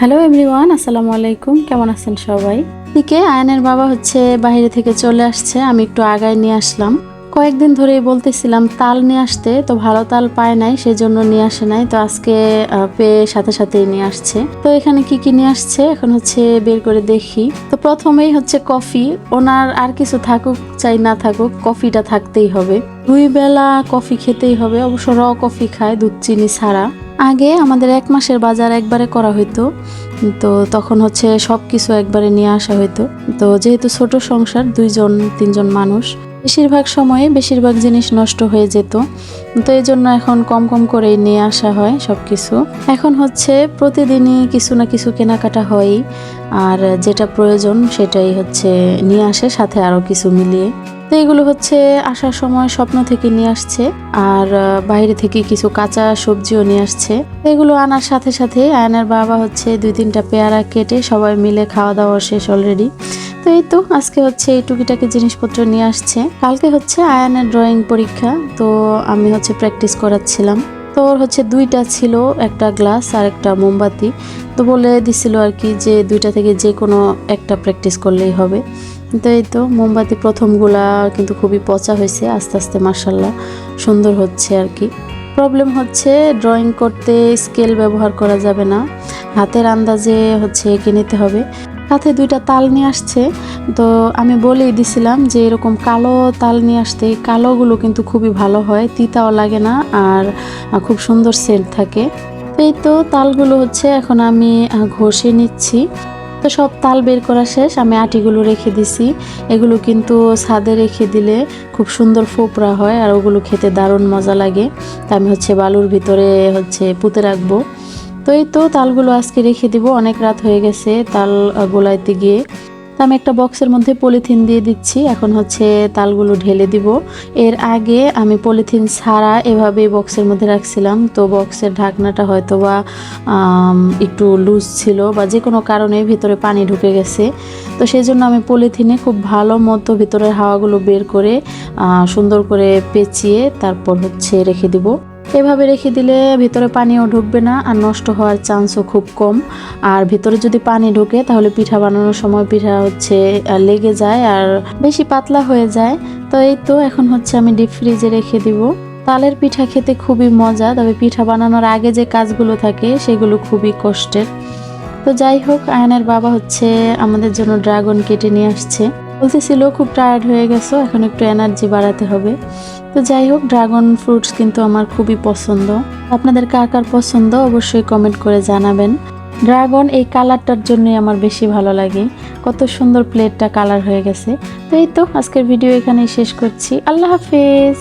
Hello everyone আসসালামু আলাইকুম কেমন আছেন সবাই? দিকে আয়নের বাবা হচ্ছে বাইরে থেকে চলে আসছে। আমি একটু আগায় নিয়ে আসলাম। কয়েকদিন ধরেই বলতেছিলাম, তাল নিয়ে আসতে, তো ভালো তাল পায় নাই সেই জন্য নিয়ে আসে নাই। তো আজকে পেয়ে সাথে সাথেই নিয়ে আসছে। তো এখানে কি কি নিয়ে আসছে? এখন হচ্ছে বের করে দেখি। তো প্রথমেই হচ্ছে কফি। ওনার আর কিছু থাকুক চাই না থাকুক, কফিটা থাকতেই হবে। দুই বেলা কফি খেতেই হবে। অবশ্য র কফি খায়, দুধ, চিনি ছাড়া। আগে আমাদের এক মাসের বাজার একবারে করা হইতো। তো তখন হচ্ছে সব কিছু একবারে নিয়ে আসা হইতো। তো যেহেতু ছোট সংসার, দুইজন, তিনজন মানুষ, বেশিরভাগ সময়ে বেশিরভাগ জিনিস নষ্ট হয়ে যেত। তো এই জন্য এখন কম কম করেই নিয়ে আসা হয় সব কিছু এখন হচ্ছে প্রতিদিনই কিছু না কিছু কেনাকাটা হয়ই। আর যেটা প্রয়োজন সেটাই হচ্ছে নিয়ে আসে, সাথে আরও কিছু মিলিয়ে। তো এগুলো হচ্ছে আসার সময় স্বপ্ন থেকে নিয়ে আসছে, আর বাইরে থেকে কিছু কাঁচা সবজিও নিয়ে আসছে। এগুলো আনার সাথে সাথে আয়নার বাবা হচ্ছে দুই তিনটা পেয়ারা কেটে সবাই মিলে খাওয়া দাওয়া শেষ অলরেডি তো এই তো, আজকে হচ্ছে এই টুকিটাকি জিনিসপত্র নিয়ে আসছে। কালকে হচ্ছে আয়ানের ড্রয়িং পরীক্ষা, তো আমি হচ্ছে প্র্যাকটিস করাচ্ছিলাম। তো ওর হচ্ছে দুইটা ছিল, একটা গ্লাস আর একটা মোমবাতি। তো বলে দিছিল আর কি যে দুইটা থেকে যে কোনো একটা প্র্যাকটিস করলেই হবে। তো এই তো, মোমবাতি প্রথমগুলা কিন্তু খুবই পচা হয়েছে, আস্তে আস্তে মার্শাল্লাহ সুন্দর হচ্ছে আর কি। প্রবলেম হচ্ছে ড্রয়িং করতে স্কেল ব্যবহার করা যাবে না। হাতের আন্দাজে হচ্ছে এঁকে নিতে হবে। সাথে দুইটা তাল নিয়ে আসছে। তো আমি বলেই দিছিলাম যে এরকম কালো তাল নিয়ে আসতে, কালোগুলো কিন্তু খুবই ভালো হয়, তিতাও লাগে না আর খুব সুন্দর সেন্ট থাকে। এই তো তালগুলো হচ্ছে এখন আমি ঘষে নিচ্ছি। তো সব তাল বের করা শেষ, আমি আটিগুলো রেখে দিছি। এগুলো কিন্তু ছাদে রেখে দিলে খুব সুন্দর ফোপরা হয় আর ওগুলো খেতে দারুণ মজা লাগে। তা আমি হচ্ছে বালুর ভিতরে হচ্ছে পুঁতে রাখব। তো এই তো তালগুলো আজকে রেখে দিব, অনেক রাত হয়ে গেছে তাল গোলাইতে গিয়ে। তো আমি একটা বক্সের মধ্যে পলিথিন দিয়ে দিচ্ছি। এখন হচ্ছে তালগুলো ঢেলে দিব। এর আগে আমি পলিথিন ছাড়া এভাবে বক্সের মধ্যে রাখছিলাম। তো বক্সের ঢাকনাটা হয়তো বা একটু লুজ ছিল বা যে কোনো কারণে ভিতরে পানি ঢুকে গেছে। তো সেই জন্য আমি পলিথিনে খুব ভালো মতো ভিতরের হাওয়াগুলো বের করে সুন্দর করে পেঁচিয়ে তারপর হচ্ছে রেখে দিব। এভাবে রেখে দিলে ভিতরে পানিও ঢুকবে না আর নষ্ট হওয়ার চান্সও খুব কম। আর ভিতরে যদি পানি ঢোকে, তাহলে পিঠা বানানোর সময় পিঠা হচ্ছে লেগে যায় আর বেশি পাতলা হয়ে যায়। তো এই তো, এখন হচ্ছে আমি ডিপ ফ্রিজে রেখে দিব। তালের পিঠা খেতে খুবই মজা, তবে পিঠা বানানোর আগে যে কাজগুলো থাকে, সেগুলো খুবই কষ্টের। তো যাই হোক, আয়নের বাবা হচ্ছে আমাদের জন্য ড্রাগন কেটে নিয়ে আসছে। বলতেছিল, খুব টায়ার্ড হয়ে গেছো, এখন একটু এনার্জি বাড়াতে হবে। তো যাই হোক ড্রাগন ফ্রুটস কিন্তু আমার খুবই পছন্দ। আপনাদের কার কার পছন্দ অবশ্যই কমেন্ট করে জানাবেন। ড্রাগন এই কালারটার জন্যই আমার বেশি ভালো লাগে। কত সুন্দর প্লেটটা কালার হয়ে গেছে। তো এই তো, আজকের ভিডিও এখানেই শেষ করছি। আল্লাহ হাফেজ!